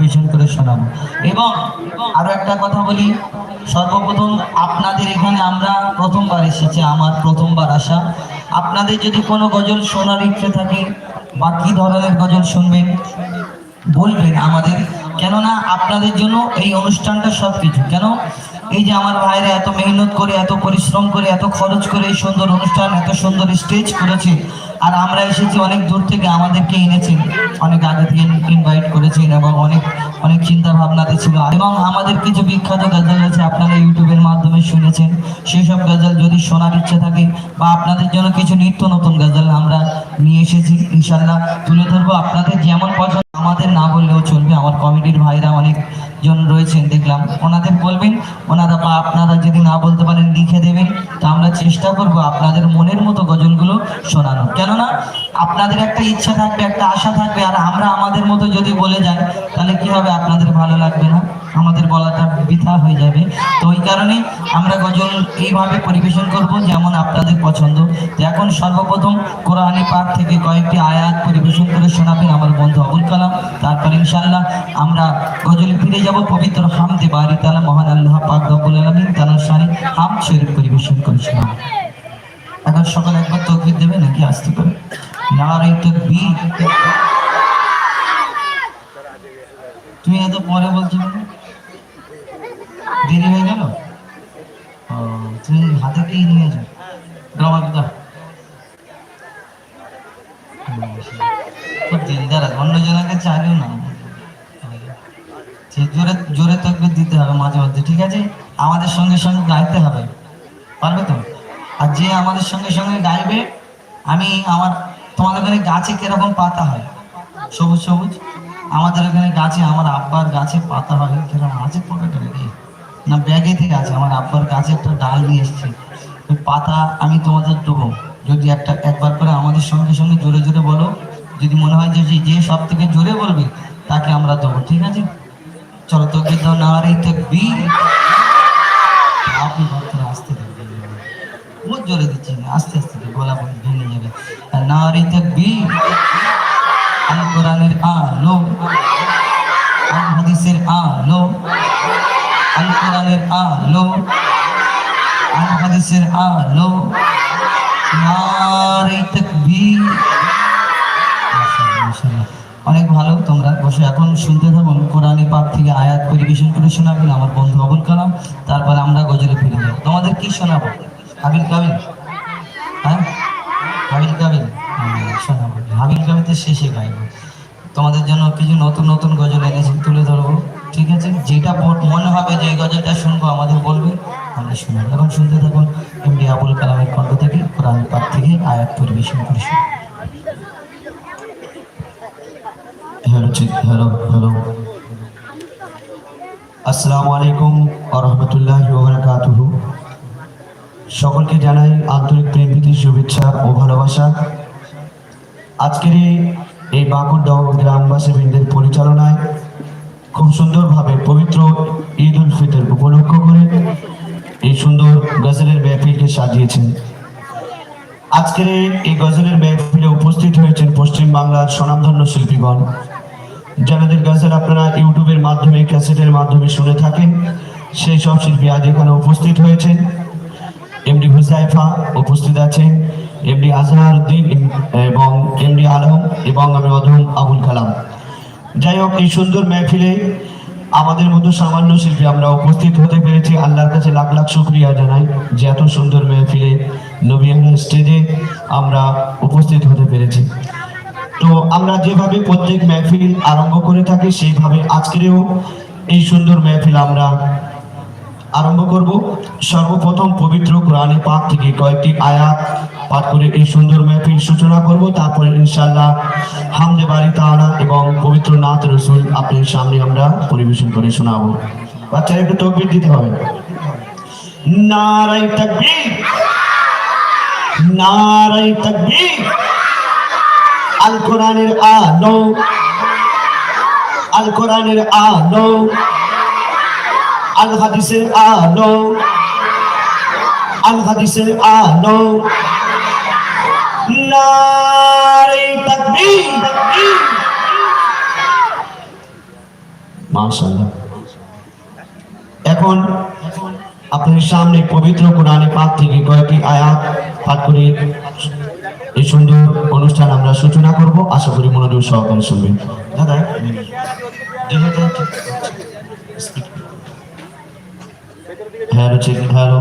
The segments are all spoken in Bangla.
পরিবেশন করে শোনাবো। এবং আরও একটা কথা বলি, সর্বপ্রথম আপনাদের এখানে আমরা প্রথমবার এসেছি, আমার প্রথমবার আসা। আপনাদের যদি কোনো গজল শোনার ইচ্ছে থাকে বা কি ধরনের গজল শুনবেন, বলবেন আমাদের। কেননা আপনাদের জন্য এই অনুষ্ঠানটা সব কিছু কেন? এই যে আমার ভাইরা এত মেহনত করে, এত পরিশ্রম করে, এত খরচ করে এই সুন্দর অনুষ্ঠান, এত সুন্দর স্টেজ করেছে আর আমরা এসেছি অনেক দূর থেকে আমাদেরকে এনেছেন অনেক আগে থেকে ইনভাইট করেছেন এবং অনেক অনেক চিন্তা ভাবনাতে ছিল। এবং আমাদের কিছু বিখ্যাত গজল আছে আপনারা ইউটিউবের মাধ্যমে শুনেছেন। সেই সব গজল যদি শোনার ইচ্ছে থাকে বা আপনাদের জন্য কিছু নিত্য নতুন গজল আমরা নিয়ে এসেছি ইনশাল্লাহ তুলে ধরবো। আপনাদের যেমন পছন্দ, আমাদের না বললেও চলবে। আমার কমিটির ভাইরা অনেক জন রয়েছেন, দেখলাম। ওনাদের বলবেন, ওনারা বা আপনারা যদি না বলতে পারেন, লিখে দেবেন। তো আমরা চেষ্টা করব আপনাদের মনের মতো গজলগুলো শোনানো কেননা, আপনাদের একটা ইচ্ছা থাকবে, একটা আশা থাকবে, আর আমরা আমাদের মতো যদি বলে যাই, তাহলে কি হবে? আপনাদের ভালো লাগবে না। আমাদের বলাটা বৃথা হয়ে যাবে। তো ওই কারণে আমরা গজল এইভাবে পরিবেশন করব যেমন আপনাদের পছন্দ। তো এখন সর্বপ্রথম কোরআনে পাক থেকে কয়েকটি আয়াত পরিবেশন করে শোনাবেন আমার বন্ধু আবুল কালাম। তারপর ইনশাল্লাহ আমরা গজলে ফিরে যাব, পবিত্র হামদে বাড়ি তালা মহান আল্লাহ পাক রব্বুল আলামিন তার সারি হাম শরীফ পরিবেশন করেছিলাম এখন সকালে একবার তকবির দেবে নাকি আসতে করে? নারে তকবীর। তুমি এত পরে বলছো কেন? দেরি হয়ে গেল? তুমি হাতে কি নিয়েছো রবার দাও। অন্য জনকে চাইলেও না। জোরে জোরে তকবির দিতে হবে মাঝে মধ্যে, ঠিক আছে? আমাদের সঙ্গে সঙ্গে গাইতে হবে। পারবে তো? আর যে আমাদের সঙ্গে সঙ্গে গাইবে, আমি আমার, তোমাদের ওখানে গাছে কীরকম পাতা হয়? সবুজ সবুজ? আমাদের ওখানে গাছে, আমার আব্বার গাছে পাতা হয়, কীরকম? আছে পকেটে নাকি? না, ব্যাগে থেকে আছে। আমার আব্বার গাছে একটা ডাল নিয়ে এসেছি। পাতা আমি তোমাদের দেবো। যদি একটা, একবার করে আমাদের সঙ্গে সঙ্গে জোরে জোরে বলো। যদি মনে হয় যে যে সব থেকে জোরে বলবে, তাকে আমরা দেবো, ঠিক আছে? চলো, তোকে তো না আর রে তকবীর আপনি ভক্তরা আসতে থাকবেন বহুত জোরে দিচ্ছি না আস্তে আস্তে গলা ভেঙে যাবে। আর না রে তকবীর আল কোরআনের আলো আল আলো আল হাদিসের আলো, নারে তকবীর। অনেক ভালো, তোমরা বসে এখন শুনতে থাকুন কোরআনে পাক থেকে আয়াত পরিবেশন করে শোনাবেন আমার বন্ধু আবুল কালাম। তারপর আমরা গজলে ফিরে যাব। তোমাদের কি শোনাবো? হাবিল কাবিল? হ্যাঁ? হাবিল কাবিল? শোনাবো। হাবিল কাবিলতে শেষে গাইবো। তোমাদের জন্য কিছু নতুন নতুন গজল এনেছি, তুলে ধরবো। ঠিক আছে? যেটা মনে হবে যে গজলটা শুনব, আমাদের বলবে। আমরা শুনব। এখন শুনতে থাকুন এমডি আবুল কালামের কণ্ঠ থেকে, কোরআন পাক থেকে, আয়াত পরিবেশন করে হ্যালো হ্যালো সকলকে জানাই আন্তরিক প্রেমপ্রীতির শুভেচ্ছা ও ভালোবাসা। আজকের এই- বাঁকুড়াও গ্রামবাসী বৃন্দের পরিচালনায় খুব সুন্দরভাবে পবিত্র ঈদ উল ফিতর উপলক্ষ করে এই সুন্দর গজলের মেহফিলকে সাজিয়েছেন। আজকের এই- গজলের মেহফিলে উপস্থিত হয়েছেন পশ্চিম বাংলার স্বনামধন্য শিল্পীগণ। যাদের গজল আপনারা ইউটিউবের মাধ্যমে, ক্যাসেটের মাধ্যমে শুনে থাকেন, সেই সব শিল্পী আজ এখানে উপস্থিত হয়েছেন। এমডি হুসাইফা উপস্থিত আছেন এমডি আজহার উদ্দিন এবং এমডি আলম এবং আমি অধম আবুল কালাম। যাই হোক, এই সুন্দর মেহফিলে আমাদের মতো সামান্য শিল্পী আমরা উপস্থিত হতে পেরেছি। আল্লাহর কাছে লাখ লাখ শুক্রিয়া জানাই যে এত সুন্দর মেহফিলে নবী স্টেজে আমরা উপস্থিত হতে পেরেছি। তো আমরা যেভাবে প্রত্যেক মেহফিল আরম্ভ করে থাকি, সেইভাবে আজকেরও এই সুন্দর মেহফিল আমরা আরম্ভ করব। সর্বপ্রথম পবিত্র কোরআনে পাক থেকে কয়েকটি আয়াত পাঠ করে এই সুন্দর মেহফিল সূচনা করব। তারপরে ইনশাআল্লাহ হামদে বাড়ি তাআলা এবং পবিত্র নাথ রসুল আপনার সামনে আমরা পরিবেশন করে শোনাবো। বাচ্চারা একটু তকবির দিতে হবে। নারাই তাকবীর। নারাই তাকবীর। আল কোরআনের আলো। আল কোরআনের আলো। আল হাদিসের আলো। আল হাদিসের আলো। নারে তাকবীর মাশাআল্লাহ। এখন আপনাদের সামনে পবিত্র কোরআনে পাক থেকে কয়েকটি আয়াত পাঠ করে এই সুন্দর অনুষ্ঠান আমরা সূচনা করব। আশা করি মনোযোগ সহকারে শুনবেন। দাদা हेलो चेक हेलो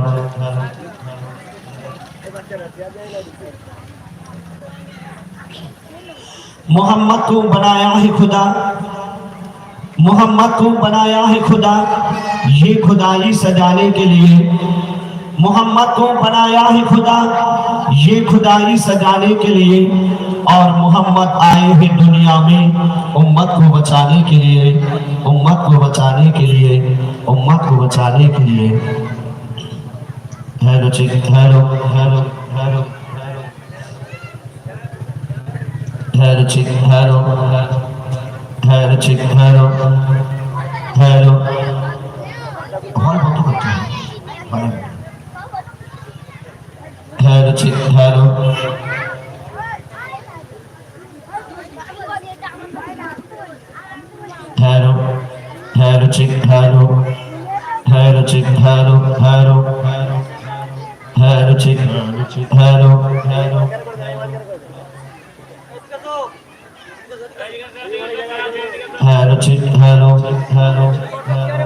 मोहम्मद को बनाया है खुदा। मोहम्मद को बनाया है खुदा। ये खुदाई सजाने के लिए। मोहम्मद को बनाया है खुदा। ये खुदाई सजाने के लिए। और मोहम्मद आए हैं दुनिया में उम्मत को बचाने के लिए। उम्मत को बचाने के लिए। उम्मत बचाने के लिए हेलो चिक हेलो हेलो हेलो हेलो चिक हेलो हेलो चिक हेलो हेलो हॉल बंद करते हैं हेलो चिक हेलो हेलो ধারো ধারো ধারো ধারো ধারো। হ্যালো ঠিক hello hello hello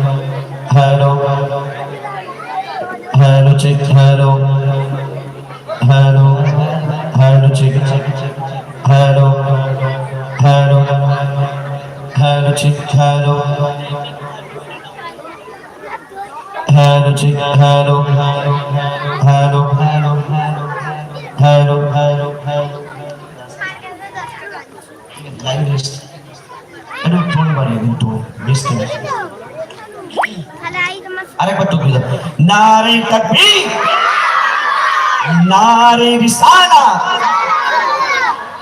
hello, hello, chick, hello, hello, hello, chick, hello, hello, chick, hello, hello, hello, hello, hello, hello, hello. একটু ফোন বাড়িয়ে দিন তো বেশ আরেকবার তো দিলাম নারে তাকবীর নারে রিসালা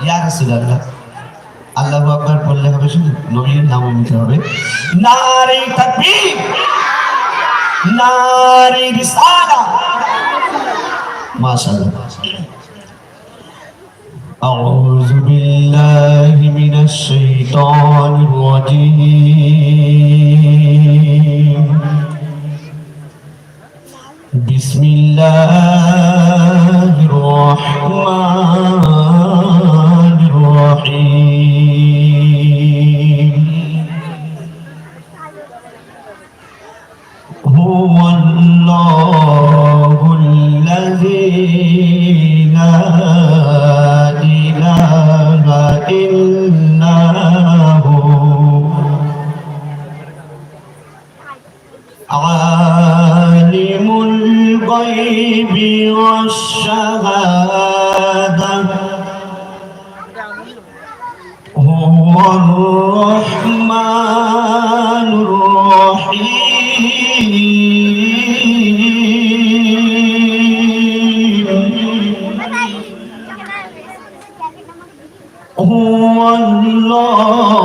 ইয়া রাসূলুল্লাহ আল্লাহু আকবার বললে হবে শুধু নবীর নাম নিতে হবে নারে তাকবীর নারে রিসালা মাশাআল্লাহ أعوذ بالله من الشيطان الرجيم بسم الله الرحمن هو الله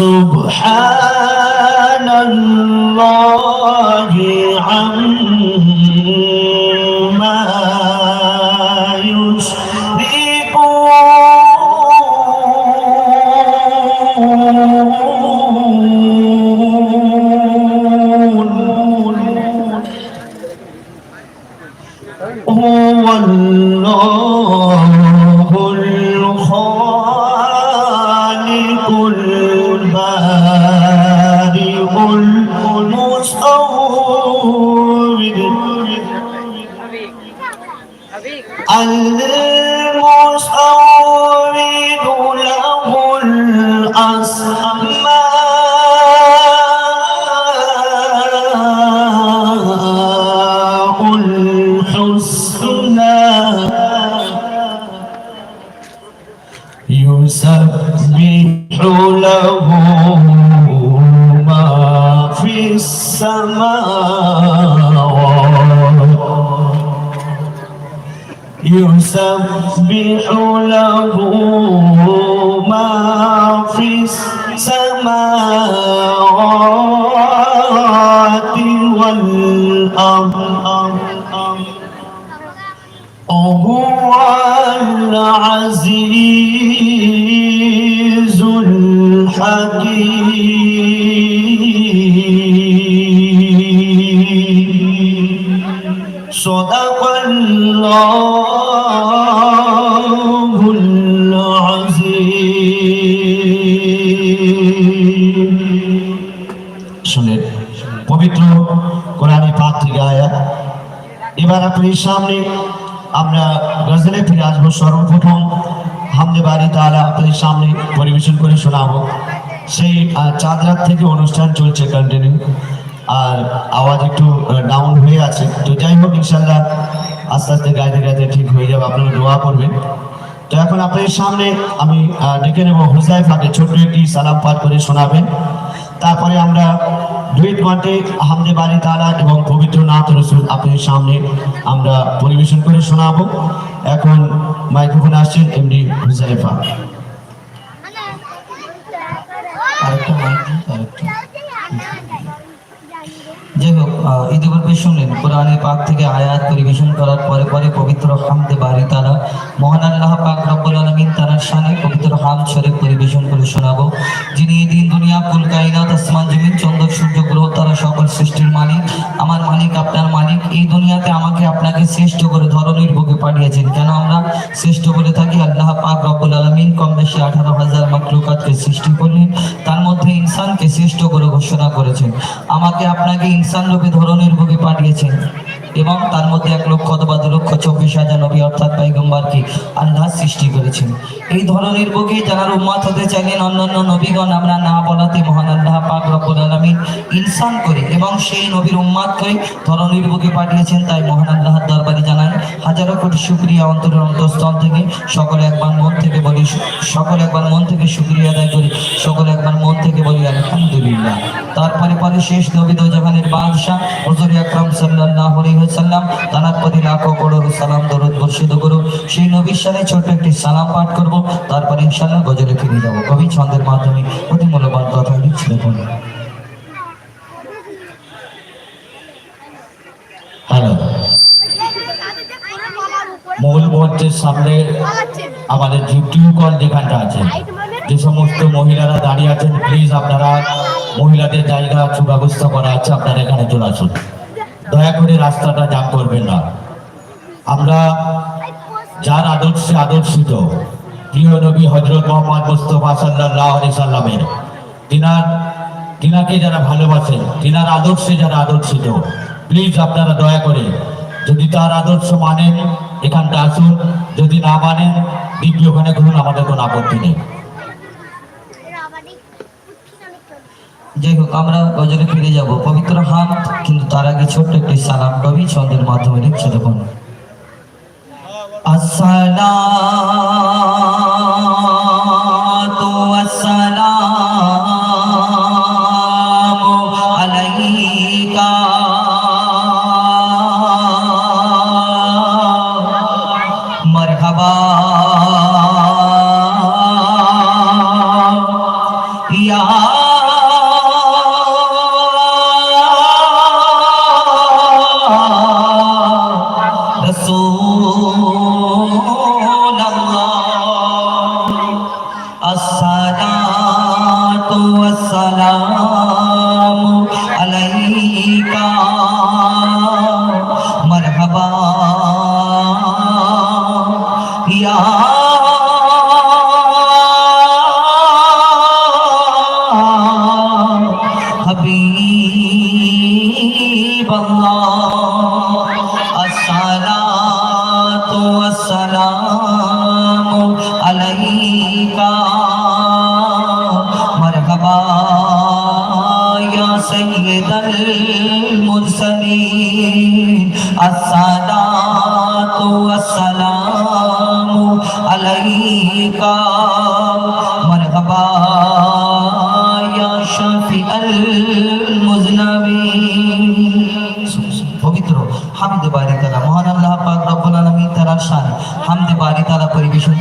সুবহানাল্লাহ। আপনার সামনে আমরা গজলে ফিরে আসব সর্বপ্রথম। হামদে বাড়ি তাহলে আপনাদের সামনে পরিবেশন করে শোনাবো। সেই চাঁদ রাত থেকে অনুষ্ঠান চলছে কন্টিনিউ আর আওয়াজ একটু ডাউন হয়ে আছে। তো যাই হোক ইনশাল্লাহ আস্তে আস্তে গাইতে গাইতে ঠিক হয়ে যাবে। আপনারা দোয়া করবেন। তো এখন আপনাদের সামনে আমি ডেকে নেব হুসাইফাকে ছোট্ট একটি সালাম পাঠ করে শোনাবেন। তারপরে আমরা দুই কণ্ঠে হামদে বাড়ি তালা এবং পবিত্র নাথ রসুল আপনাদের সামনে আমরা পরিবেশন করে শোনাবো। এখন মাইক্রোফোন আসছেন এমডি হুসাইফা আরেকটা মাইক দিন, আরেকটা। যাই হোক আহ, ইতিপূর্বে শুনলেন। কোরআনে পাক থেকে আয়াত পরিবেশন করার পরে পরে পবিত্র হামদে বাড়ি তারা, মহান আল্লাহ পাক রব্বুল আলামিন তারার শানে পবিত্র হাম শরীফ পরিবেশন করে শোনাবো, যিনি এই দিন দুনিয়া কুল কায়নাত, আসমান জমিন চন্দ্র সূর্য, গ্রহ, তারা সকল সৃষ্টির মালিক। আমার মালিক, আপনার মালিক, এই দুনিয়াতে আমাকে আপনাকে শ্রেষ্ঠ করে ধরনের বুকে পাঠিয়েছেন। কেন আমরা শ্রেষ্ঠ বলে থাকি? আল্লাহ পাক রব্বুল আলামিন কম বেশি আঠারো হাজার মাকলুকাতকে সৃষ্টি করলেন, তার মধ্যে ইনসানকে শ্রেষ্ঠ করে ঘোষণা করেছেন। আমাকে আপনাকে ইনসান রূপে ধরনের বুকে পাঠিয়েছেন এবং তার মধ্যে এক লক্ষ অথবা দু লক্ষ চব্বিশ হাজার নবী অর্থাৎ পাইগম্বারকে আল্লাহ সৃষ্টি করেছেন। এই ধরনের বুকে যারা উম্মাত হতে চাইলেন, অন্যান্য নবীগণ, আমরা না বলাতে মহান আল্লাহ পাক রব্বুল আলামিন ইনসান করে এবং সেই নবীর উম্মাদকে ধরনের বুকে পাঠিয়েছেন তাই মহান আল্লাহর দরবারে জানাই হাজারো কোটি শুক্রিয়া অন্তরের অন্তঃস্থল থেকে সকলে একবার মন থেকে বলি, সকলে একবার মন থেকে শুক্রিয়া আদায় করি, সকলে একবার মন থেকে বলি, আলহামদুলিল্লাহ। তারপরে পরে শেষ নবী দো জাহানের বাদশাহ হুজুর আকরাম সাল্লাল্লাহু আলাইহি ওয়াসাল্লাম তার প্রতি লাখো করোড় সালাম, দরুদ বর্ষিত করো সেই নবীর সাথে ছোট একটি সালাম পাঠ করব। তারপরে ইনশাআল্লাহ গজলে ফিরে যাব। কবি ছন্দের মাধ্যমে অতি মূল্যবান কথা লিখে দেখুন হ্যালো মূল মঞ্চের সামনে আমাদের যে টিউকল যেখানটা আছে। যে সমস্ত মহিলারা দাঁড়িয়ে আছেন প্লিজ আপনারা মহিলাদের জায়গা সুব্যবস্থা করা আছে, আপনারা এখানে চলে আসুন। দয়া করে রাস্তাটা জাম করবেন না। আমরা যার আদর্শে আদর্শিত, প্রিয় নবী হজরত মোহাম্মদ মুস্তফা সাল্লাহ আলি সাল্লামের, তিনার, তিনাকে যারা ভালোবাসেন, তিনার আদর্শে যারা আদর্শিত প্লিজ আপনারা দয়া করে যদি তার আদর্শ মানেন এখানটা আসুন, যদি না মানেন দিব্য ওখানে ঘুরুন, আমাদের কোনো আপত্তি নেই। যাই হোক আমরা গজলে ফিরে যাব। পবিত্র হাত, কিন্তু তার আগে ছোট্ট একটি সালাম কবি ছন্দের মাধ্যমে লিখছে, দেখুন। আসসালাতু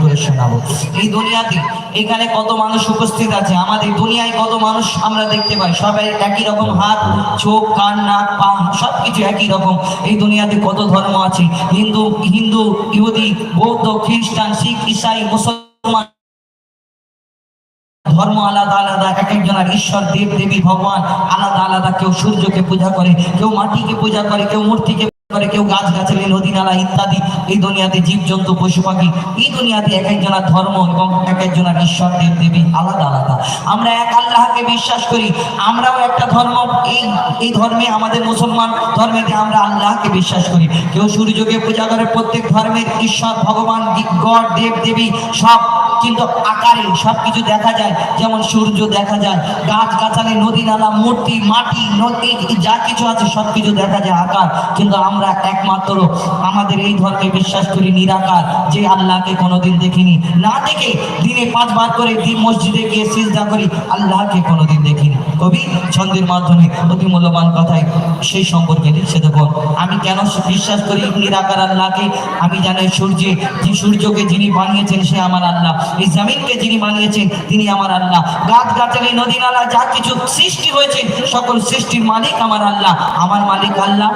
করে শোনাবো। এই দুনিয়াতে এখানে কত মানুষ উপস্থিত আছে? আমাদের দুনিয়ায় কত মানুষ আমরা দেখতে পাই? সবাই একই রকম হাত, চোখ, কান, নাক, পা একই রকম। এই দুনিয়াতে কত ধর্ম আছে? হিন্দু হিন্দু, ইহুদি, বৌদ্ধ, খ্রিস্টান, শিখ, ইসাই, মুসলমান। ধর্ম আলাদা আলাদা, এক একজনের ঈশ্বর, দেব, দেবী, ভগবান। আলাদা আলাদা কেউ সূর্যকে পূজা করে, কেউ মাটিকে পূজা করে, কেউ মূর্তিকে করে কেউ গাছ গাছালি, নদী নালা ইত্যাদি, এই দুনিয়াতে জীবজন্তু, পশু পাখি, এই দুনিয়াতে এক একজনের ধর্ম এবং এক একজনের ঈশ্বর, দেব, দেবী আলাদা আলাদা। আমরা এক আল্লাহকে বিশ্বাস করি, আমরাও একটা ধর্ম, এই এই ধর্মে আমাদের মুসলমান আমরা আল্লাহকে বিশ্বাস করি। কেউ সূর্যকে পূজা করে, প্রত্যেক ধর্মের ঈশ্বর, ভগবান, গড, দেব, দেবী, সব, কিন্তু আকারে সবকিছু দেখা যায়, যেমন সূর্য দেখা যায়, গাছ গাছালি, নদী নালা, মূর্তি, মাটি, নদী, যা কিছু আছে সবকিছু দেখা যায় আকার, কিন্তু আমরা একমাত্র আমাদের এই ধর্মে বিশ্বাস করি নিরাকার, যে আল্লাহকে কোনোদিন দেখিনি। না দেখে দিনে পাঁচবার করে দিন মসজিদে গিয়ে সিজদা করি, আল্লাহকে কোনোদিন দেখিনি। কবি ছন্দের মাধ্যমে অতি মূল্যবান কথায় সেই সম্পর্কে লিখছে দেখুন আমি কেন বিশ্বাস করি নিরাকার আল্লাহকে? আমি জানি সূর্যে যে সূর্যকে যিনি বানিয়েছেন সে আমার আল্লাহ। এই জমিনকে যিনি বানিয়েছেন তিনি আমার আল্লাহ। গাছ গাছালি, নদী নালা, যা কিছু সৃষ্টি হয়েছে, সকল সৃষ্টির মালিক আমার আল্লাহ। আমার মালিক আল্লাহ,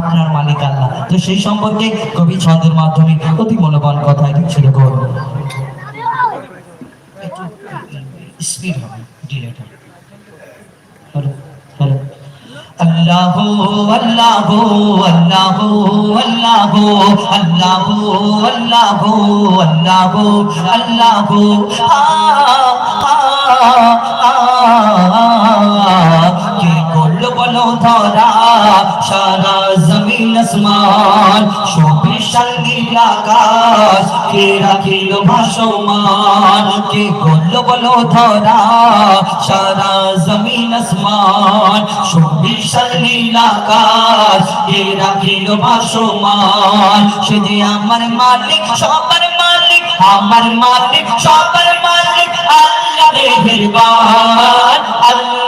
আপনার মালিক আল্লাহ তো সেই সম্পর্কে কবি ছন্দের মাধ্যমে অতি মূল্যবান কথায় লিখছে দেখুন স্পিড হবে ডিলেট হবে হ্যালো হ্যালো আল্লাহ আল্লাহ আল্লাহ আল্লাহ আল্লাহ আল্লাহ আল্লাহ আল্লাহ কে করল বলো ধরা, সারা জমিন আসমান সুবিশাল নীল আকাশ। কে রাখিল ভাসমান, কে করল বলো ধরা, সারা জমিন আসমান সুবিশাল নীল আকাশ। কে রাখিল ভাসমান, সে যে আমার মালিক, সবার মালিক, আমার মালিক, সবার মালিক আল্লাহ মেহেরবান, আল্লাহ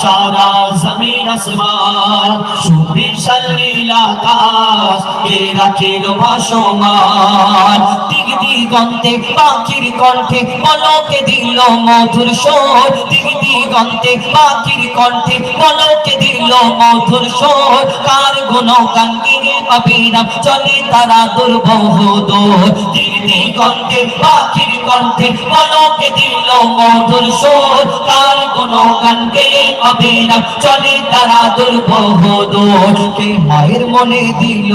找到 পাখির কণ্ঠে মনকে দিল মধুর সোর দিক দিগন্তে পাখির কণ্ঠে মনকে দিল মধুর সোর কার গুণ গান গিয়ে অবিরাম চলে তারা দুর্বহ দোর। দিক দিগন্তে পাখির কণ্ঠে মনকে দিল মধুর সোর কার গুণ গান গিয়ে অবিরাম চলে তারা দুর্বহ দোর কে মায়ের মনে দিল।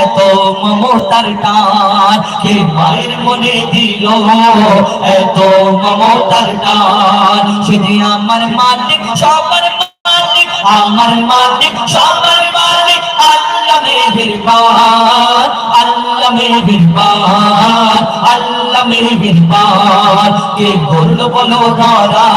এত মমতার টান কে মায়ের মনে দিল? এত মমতার টান সে আমার মালিক, সবার মালিক, আমার মালিক, সবার মালিক, আল্লাহ মেহেরবান আল্লাহ মেহেরবান আল্লাহ মেহেরবান। কে বলল বলো ধরা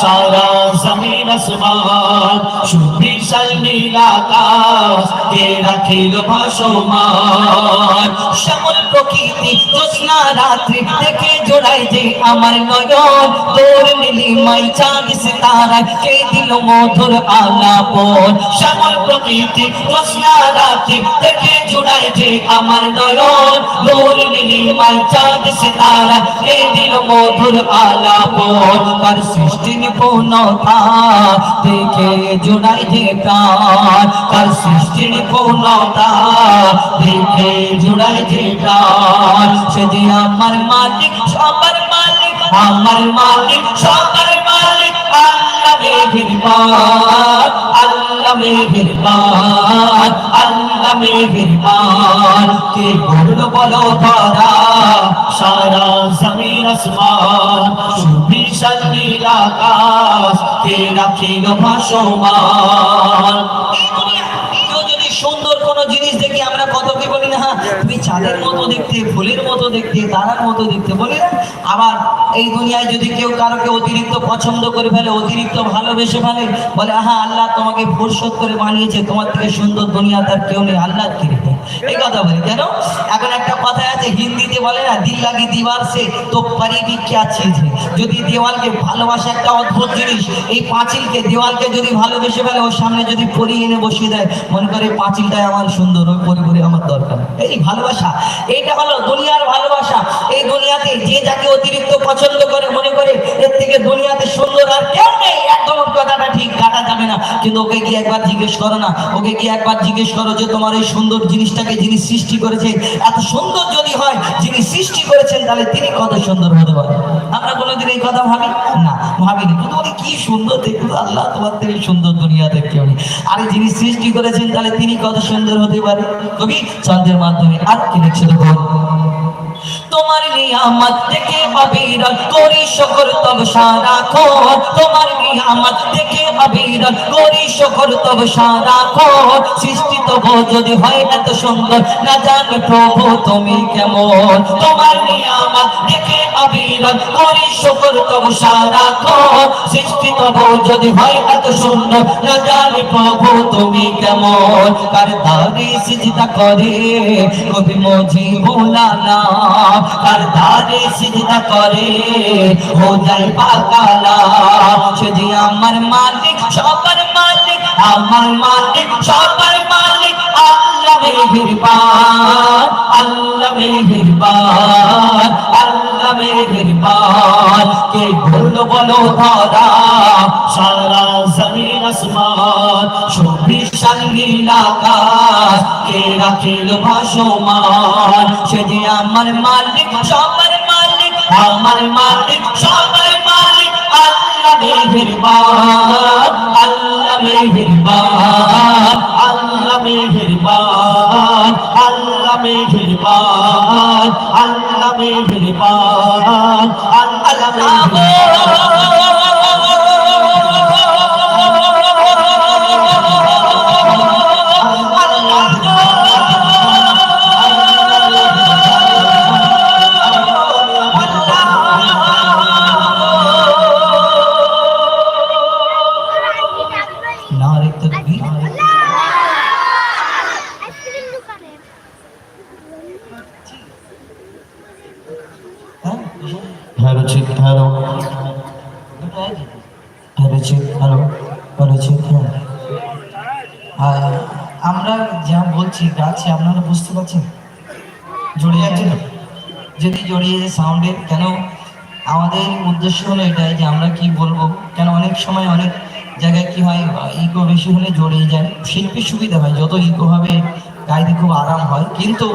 সারা জমিন আসমান, সুবিশাল নীল আকাশ, কে রাখিল ভাসমান? শ্যামল প্রকৃতি জ্যোৎস্না রাত্রি দেখে জোড়াই যে আমার নয়ন, তোর নীলিমাই চাঁদ সিতারায় কে দিল মধুর আলাপন? শ্যামল প্রকৃতি জ্যোৎস্না রাত্রি দেখে জোড়াই যে আমার নয়ন, তোর নীলিমাই চাঁদ সিতারা কে দিল মধুর আলাপন? তার সৃষ্টি পূর্ণতা দেখে জোড়াই যে তার সৃষ্টির পূর্ণতা? দেখে জোড়াই প্রাণ। সে যে আমার মালিক, সবার মালিক, আমার মালিক, সবার মালিক, আল্লাহ মেহেরবান আল্লাহ মেহেরবান আল্লাহ মেহেরবান কে বলল, বলো ধরা সারা জমিন আসমান সুবিশাল নীল আকাশ কে রাখিল ভাসমান? যদি সুন্দর কোন জিনিস দেখি আমরা কত কি বলি না? "হ্যাঁ, তুমি চাঁদের মতো দেখতে ফুলের মতো দেখতে তারার মতো দেখতে বলি না? আবার এই দুনিয়ায় যদি কেউ কারোকে অতিরিক্ত পছন্দ করে ফেলে অতিরিক্ত ভালোবেসে ফেলে বলে হ্যাঁ আল্লাহ তোমাকে ফুরসত করে বানিয়েছে তোমার থেকে সুন্দর দুনিয়া তার কেউ নেই আল্লাহ কি এই কথা বলি কেন? এখন একটা কথা আছে হিন্দিতে বলে না দিল লাগি দিওয়ার সে তো পারি বিখ্যাত চিজ। যদি দেওয়ালকে ভালোবাসা একটা অদ্ভুত জিনিস এই পাঁচিলকে দেওয়ালকে যদি ভালোবেসে ফেলে ওর সামনে যদি পরি এনে বসিয়ে দেয় মনে করে এই পাঁচিলটাই আমার সুন্দর ওই পরি পরি আমার দরকার। এই ভালোবাসা, এইটা হলো দুনিয়ার ভালোবাসা। এই দুনিয়াতে যে যাকে অতিরিক্ত পছন্দ করে, মনে করে, এর থেকে দুনিয়াতে সুন্দর আর কেউ নেই। একদম কথাটা ঠিক, কাটা যাবে না। কিন্তু ওকে গিয়ে একবার জিজ্ঞেস করো না। ওকে গিয়ে একবার জিজ্ঞেস করো যে, তোমার এই সুন্দর জিনিসটাকে যিনি সৃষ্টি করেছে এত সুন্দর যদি হয়, যিনি সৃষ্টি করেছেন, তাহলে তিনি কত সুন্দর হতে পারে আমরা কোনোদিন এই কথা ভাবি? না, ভাবিনি। কিন্তু বলি, কি সুন্দর, দেখুন, আল্লাহ তোমার থেকে সুন্দর দুনিয়াতে কেউ নেই। আরে যিনি সৃষ্টি করেছেন, তাহলে তিনি কত সুন্দর হতে পারে। কবি চন্দ্রের মাধ্যমে আর কি লিখছে দেখুন তোমার নিয়ামত থেকে করি শকর, তব তোমার নিয়ামত থেকে করি শকর, তব সৃষ্টি তব যদি হয় এত সুন্দর, না প্রভু তুমি কেমন। তোমার নিয়ামত থেকে অবিরল করি, শকর তব সারাক্ষণ সৃষ্টি তব যদি হয় এত সুন্দর, না জানে প্রভু তুমি কেমন। কার দারে সিজদা করে, কবি মজি ভোলানা কার দারে সিজদা করে, হো যায় পাকালা সে আমার মালিক, সবার মালিক, আমার মালিক, সবার মালিক আল্লাহ মেহেরবান আল্লাহ মেহেরবান আল্লাহ মেহেরবান কে বলল, বলো ধরা সারা জমিন আসমান সুবিশাল আকাশ কে রাখিল ভাসমান? সে যে আমার মালিক, সবার মালিক, আমার মালিক, সবার মালিক, আল্লাহ মেহেরবান আল্লাহ মেহেরবান আল্লাহ মেহেরবান আল্লাহ মেহেরবান, আল্লাহ মেহেরবান Allah hello. Check hello hello হ্যাঁ। আমরা যা বলছি গাছি আপনারা বুঝতে পারছেন? জড়িয়ে যাচ্ছে তো? যদি জড়িয়ে যায় সাউন্ডের কেন? আমাদের উদ্দেশ্য হলো এটাই যে আমরা কি বলব? কেন অনেক সময় অনেক জায়গায় কি হয় ইকো বেশি হলে জড়িয়ে যায়। শিল্পীর সুবিধা হয়, যত ইকো হবে, গাইতে খুব আরাম হয়। কিন্তু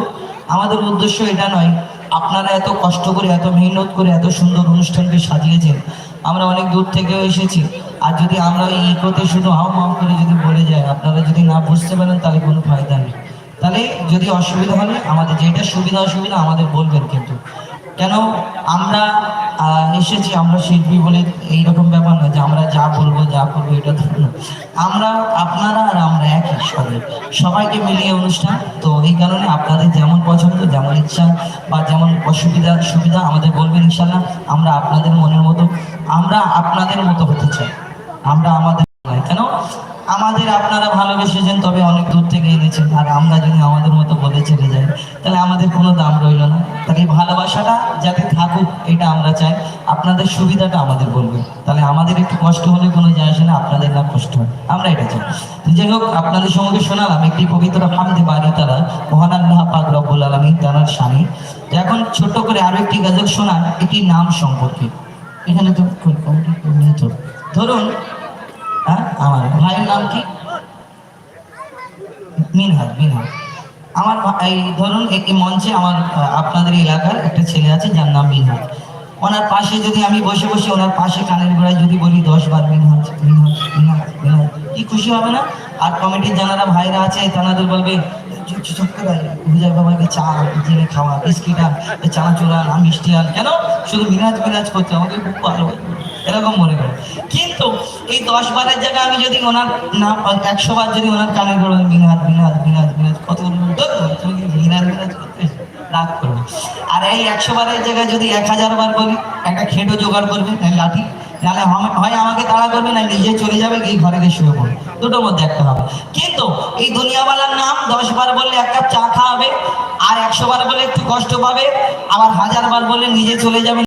আমাদের উদ্দেশ্য এটা নয় আপনারা এত কষ্ট করে, এত মেহনত করে, এত সুন্দর অনুষ্ঠানকে সাজিয়েছেন, আমরা অনেক দূর থেকে এসেছি। আর যদি আমরা এই ইকোতে শুধু হাও হাম করে যদি বলে যাই, আপনারা যদি না বুঝতে পারেন, তাহলে কোনো ফায়দা নেই। তাহলে যদি অসুবিধা হলে আমাদের যেটা সুবিধা অসুবিধা আমাদের বলবেন কিন্তু। কেন আমরা এসেছি আমরা শিল্পী বলে এইরকম ব্যাপার না যে আমরা যা বলব, যা করব, এটা তো না। আমরা আপনারা আর আমরা একই সবাই সবাইকে মিলিয়ে অনুষ্ঠান, তো এই কারণে আপনাদের যেমন পছন্দ, যেমন ইচ্ছা বা যেমন অসুবিধা, সুবিধা আমাদের বলবেন ইনশাল্লাহ, আমরা আপনাদের মনের মতো, আমরা আপনাদের মতো হতে চাই আমরা আমাদের। কেন আমাদের আপনারা ভালোবেসেছেন, তবে এনেছেন আর আমরা যদি আমাদের মতো বলে চলে যাই, তাহলে আমাদের কোনো দাম রইল না। তাহলে ভালোবাসাটা যাতে থাকুক, এটা আমরা চাই। আপনাদের সুবিধাটা আমাদের বলবে তাহলে আমাদের একটু কষ্ট হলে কোনো যায় আসে না, আপনাদের না কষ্ট হয়। আমরা এটা চাই। যাই হোক, আপনাদের সঙ্গে শোনালাম একটি পবিত্র হামদে বাড়ি তারা মহান আল্লাহ রব্বুল আলমী তার স্বামী। এখন ছোট্ট করে আরও একটি গজল শোনান একটি নাম সম্পর্কে। এখানে তো ধরুন হ্যাঁ আমার ভাইয়ের নাম কি? মিনহাজ মিনহাজ আমার এই ধরুন এই মঞ্চে আমার আপনাদের এলাকার একটা ছেলে আছে, যার নাম মিনহাজ ওনার পাশে যদি আমি বসে বসে ওনার পাশে কানের গোড়ায় যদি বলি, দশ বার মিনহাজ মিনহাজ মিনহাজ মিনহাজ কি খুশি হবে না? আর কমিটির যারা ভাইরা আছে তাদের বলবে, চ- জেনে খাওয়া, বিস্কিট আন চা চোরা আন মিষ্টি আন। কেন? শুধু মিনাজ মিনাজ করতে আমাকে খুব ভালো। এরকম মনে করে। কিন্তু এই দশ বারের জায়গায় আমি যদি ওনার না একশো বার যদি ওনার কানে ধরো মিনাজ মিনাজ মিনাজ মিনাজ কত তুমি মিনাজ মিনাজ করতে রাগ করবে। আর এই একশো বারের জায়গায় যদি এক হাজার বার বলি, একটা খেটো জোগাড় করবে লাঠি, নাহলে হয় আমাকে তাড়া করবে, না নিজে চলে যাবে, গিয়ে ঘরে গিয়ে শুয়ে পড়বে। দুটোর মধ্যে একটা হবে। কিন্তু এই দুনিয়াওয়ালার নাম দশ বার বললে এক কাপ চা খাওয়াবে, আর একশো বার বলে একটু কষ্ট পাবে, আবার হাজার বার বলে নিজে চলে যাবে